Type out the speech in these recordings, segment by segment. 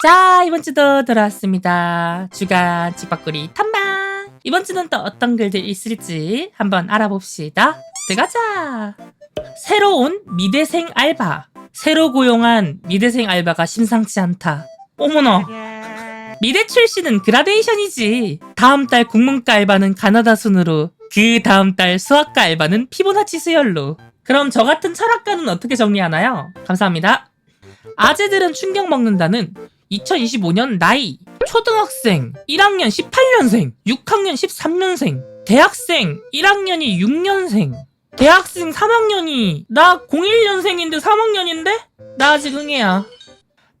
자, 이번 주도 돌아왔습니다. 주간 집밥구리 탐방. 이번 주는 또 어떤 글들이 있을지 한번 알아봅시다. 들어가자. 새로운 미대생 알바. 새로 고용한 미대생 알바가 심상치 않다. 어머나. 미대 출신은 그라데이션이지. 다음 달 국문과 알바는 가나다 순으로. 그 다음 달 수학과 알바는 피보나치 수열로. 그럼 저 같은 철학가는 어떻게 정리하나요? 감사합니다. 아재들은 충격 먹는다는 2025년 나이. 초등학생 1학년 18년생 6학년 13년생 대학생 1학년이 6년생 대학생 3학년이 나 01년생인데 3학년인데? 나 아직 응애야.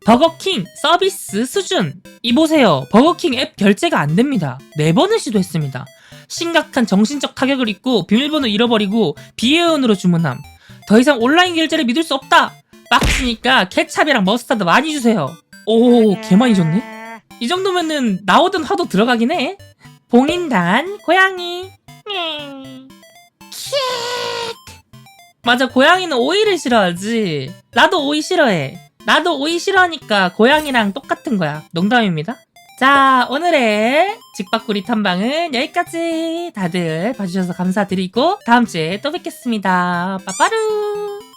버거킹 서비스 수준. 이보세요. 버거킹 앱 결제가 안 됩니다. 4번을 시도했습니다. 심각한 정신적 타격을 입고 비밀번호 잃어버리고 비회원으로 주문함. 더 이상 온라인 결제를 믿을 수 없다. 빡치니까 케찹이랑 머스타드 많이 주세요 오, 개 많이 줬네? 이 정도면은 나오던 화도 들어가긴 해. 봉인단, 고양이. 킥! 맞아, 고양이는 오이를 싫어하지. 나도 오이 싫어해. 나도 오이 싫어하니까 고양이랑 똑같은 거야. 농담입니다. 자, 오늘의 직박구리 탐방은 여기까지. 다들 봐주셔서 감사드리고, 다음주에 또 뵙겠습니다. 빠빠루!